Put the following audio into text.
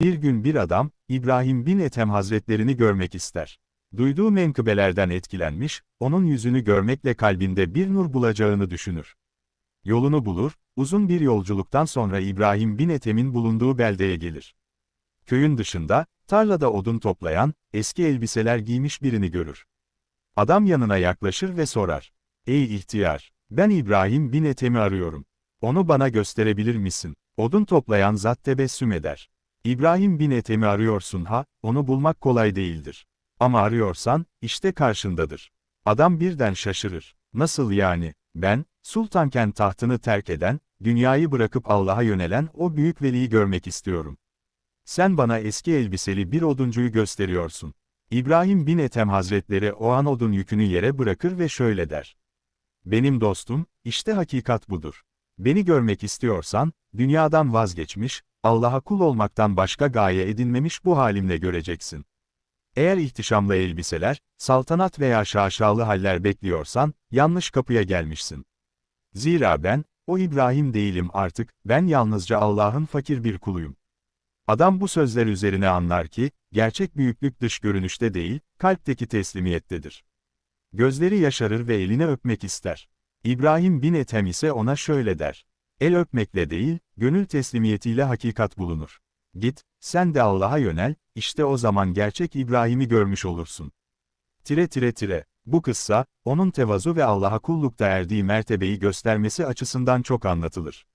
Bir gün bir adam, İbrahim bin Ethem hazretlerini görmek ister. Duyduğu menkıbelerden etkilenmiş, onun yüzünü görmekle kalbinde bir nur bulacağını düşünür. Yolunu bulur, uzun bir yolculuktan sonra İbrahim bin Ethem'in bulunduğu beldeye gelir. Köyün dışında, tarlada odun toplayan, eski elbiseler giymiş birini görür. Adam yanına yaklaşır ve sorar. Ey ihtiyar, ben İbrahim bin Ethem'i arıyorum. Onu bana gösterebilir misin? Odun toplayan zat tebessüm eder. İbrahim bin Ethem'i arıyorsun ha, onu bulmak kolay değildir. Ama arıyorsan, işte karşındadır. Adam birden şaşırır. Nasıl yani, ben, sultanken tahtını terk eden, dünyayı bırakıp Allah'a yönelen o büyük veliyi görmek istiyorum. Sen bana eski elbiseli bir oduncuyu gösteriyorsun. İbrahim bin Ethem Hazretleri o an odun yükünü yere bırakır ve şöyle der. Benim dostum, işte hakikat budur. Beni görmek istiyorsan, dünyadan vazgeçmiş, Allah'a kul olmaktan başka gaye edinmemiş bu halimle göreceksin. Eğer ihtişamlı elbiseler, saltanat veya şaşalı haller bekliyorsan, yanlış kapıya gelmişsin. Zira ben, o İbrahim değilim artık, ben yalnızca Allah'ın fakir bir kuluyum. Adam bu sözler üzerine anlar ki, gerçek büyüklük dış görünüşte değil, kalpteki teslimiyettedir. Gözleri yaşarır ve elini öpmek ister. İbrahim bin Ethem ise ona şöyle der. El öpmekle değil, gönül teslimiyetiyle hakikat bulunur. Git, sen de Allah'a yönel, işte o zaman gerçek İbrahim'i görmüş olursun. Tire tire tire. Bu kıssa, onun tevazu ve Allah'a kullukta erdiği mertebeyi göstermesi açısından çok anlatılır.